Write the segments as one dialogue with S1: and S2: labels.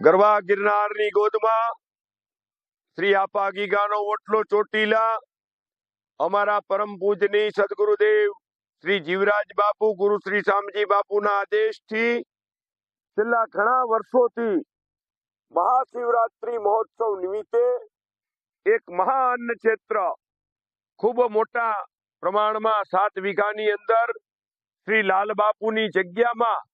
S1: ગરવા ગિરનારની ગોદમાં શ્રી આપા ગીગાનો ઓટલો ચોટીલા, અમારા પરમ પૂજની સદગુરુદેવ શ્રી જીવરાજ બાપુ, ગુરુ શ્રી શામજી બાપુના આદેશથી છેલ્લા ઘણા વર્ષોથી મહાશિવરાત્રી મહોત્સવ નિમિત્તે એક મહાન ક્ષેત્ર, ખૂબ મોટા પ્રમાણમાં સાત વીઘાની અંદર શ્રી લાલ બાપુની જગ્યામાં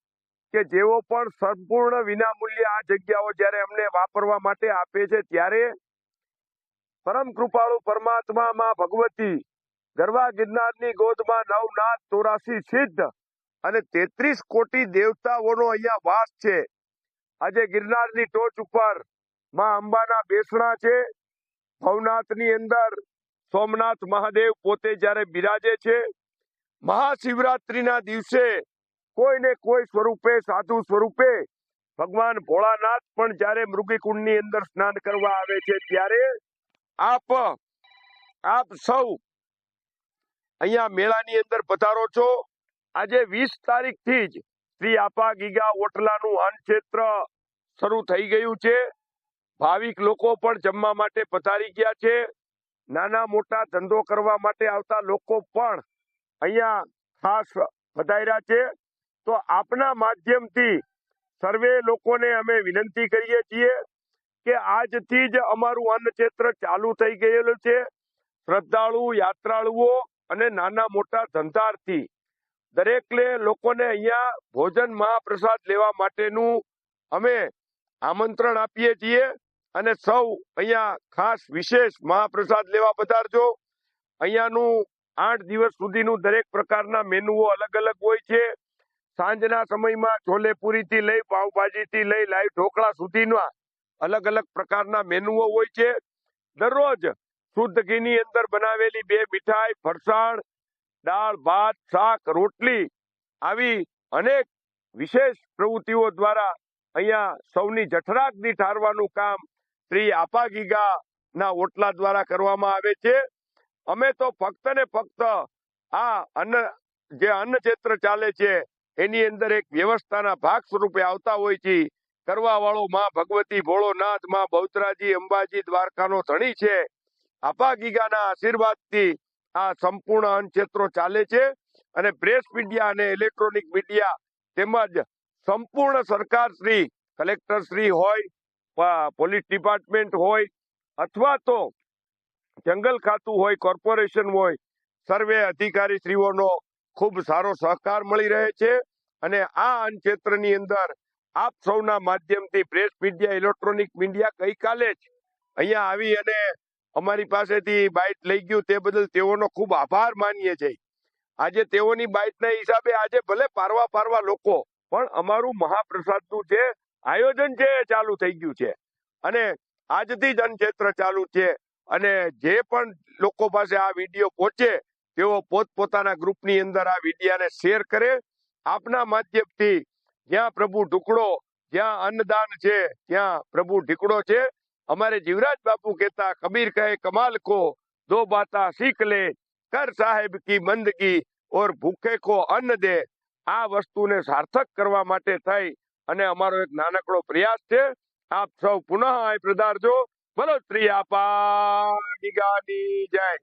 S1: કે જેઓ પણ સંપૂર્ણ વિનામૂલ્ય આ જગ્યાઓ જ્યારે અમને વાપરવા માટે આપે છે, ત્યારે પરમ કૃપાળુ પરમાત્મા માં ભગવતી ગરવા ગિરનારની ગોદમાં નવનાથ ચોરાસી સિદ્ધ અને તેત્રીસ કોટી દેવતાઓનો અહીંયા વાસ છે. આજે ગિરનારની ટોચ ઉપરમાં અંબાના બેસણા છે. ભવનાથની અંદર સોમનાથ મહાદેવ પોતે જ્યારે બિરાજે છે. મહાશિવરાત્રીના દિવસે કોઈ ને કોઈ સ્વરૂપે, સાધુ સ્વરૂપે ભગવાન ભોળાનાથ પણ જ્યારે મૃગીકુંડની અંદર સ્નાન કરવા આવે છે, ત્યારે આપ આપ સૌ અહીંયા મેળાની અંદર પધારો છો. આજે વીસ તારીખથી જ શ્રી આપા ગીગા ઓટલાનું અન્ન ક્ષેત્ર શરૂ થઈ ગયું છે. ભાવિક લોકો પણ જમવા માટે પધારી ગયા છે. નાના મોટા ધંધો કરવા માટે આવતા લોકો પણ અહીંયા ખાસ પધાર્યા છે. તો આપના માધ્યમથી સર્વે લોકોને અમે વિનંતી કરીએ છીએ કે આજથી જ અમારું અન્ન ક્ષેત્ર ચાલુ થઈ ગયેલું છે. શ્રદ્ધાળુ, યાત્રાળુઓ અને નાના મોટા ધંધાર્થી દરેકને લોકોને અહીંયા ભોજન મહાપ્રસાદ લેવા માટેનું અમે આમંત્રણ આપીએ છીએ અને સૌ અહીંયા ખાસ વિશેષ મહાપ્રસાદ લેવા પધારજો. અહીંયાનું આઠ દિવસ સુધીનું દરેક પ્રકારના મેનુઓ અલગ અલગ હોય છે. સાંજના સમયમાં છોલેપુરીથી લઈ, પાઉભાજીથી લઈ લાઈ ઢોકળા સુધીના અલગ અલગ પ્રકારના મેનુઓ હોય છે. દરરોજ શુદ્ધ ઘીની અંદર બનાવેલી બે મીઠાઈ, ફરસાણ, દાળ, ભાત, શાક, રોટલી આવી અનેક વિશેષ પ્રવૃત્તિઓ દ્વારા અહીંયા સૌની જઠરાગ્નિ ઠારવાનું કામ શ્રી આપા ગીગા ના ઓટલા દ્વારા કરવામાં આવે છે. અમે તો ફક્ત ને ફક્ત આ અન્ન, જે અન્ન ક્ષેત્ર ચાલે છે એની અંદર એક વ્યવસ્થાના ભાગ સ્વરૂપે આવતા હોય છે. કરવા વાળો માં ભગવતી ભોળોનાથમાં બહુતરાજી અંબાજી દ્વારકાનો ધણી છે. આપા ગીગાના આશીર્વાદથી આ સંપૂર્ણ અન્ન ક્ષેત્રો ચાલે છે અને પ્રેસ મીડિયા અને ઇલેક્ટ્રોનિક મીડિયા તેમજ સંપૂર્ણ સરકાર શ્રી, કલેક્ટર શ્રી હોય પોલીસ ડિપાર્ટમેન્ટ હોય અથવા તો જંગલ ખાતું હોય, કોર્પોરેશન હોય, સર્વે અધિકારી શ્રીઓનો ખૂબ સારો સહકાર મળી રહે છે અને આ અન્ન ક્ષેત્રની અંદર આપ સૌના માધ્યમથી પ્રેસ મીડિયા ઇલેક્ટ્રોનિક મીડિયા ગઈકાલે જ અહીંયા આવી અને અમારી પાસેથી બાઇટ લઈ ગયું. તે બદલ તેઓનો ખૂબ આભાર માનીએ છીએ. આજે તેઓની બાઇટના હિસાબે આજે ભલે પારવા પારવા લોકો, પણ અમારું મહાપ્રસાદનું જે આયોજન છે એ ચાલુ થઈ ગયું છે. અને આજથી જ અન્ન ક્ષેત્ર ચાલુ છે અને જે પણ લોકો પાસે આ વીડિયો પહોંચે તેઓ પોતપોતાના ગ્રુપની અંદર આ વિડીયાને શેર કરે. આપના માધ્યમથી જ્યાં પ્રભુ ઢુકડો, જ્યાં અન્નદાન છે, ત્યાં પ્રભુ ઢીકડો છે. અમારે જીવરાજ બાપુ કહેતા, કબીર કહે, કમાલ કો દો બાતા શીખ લે, કર સાહેબ કી બંદગી ઓર ભૂખે કો અન્ન દે. આ વસ્તુને સાર્થક કરવા માટે થઈ અને અમારો એક નાનકડો પ્રયાસ છે. આપ સૌ પુનઃ પધારજો બોલો શ્રી આપા જય.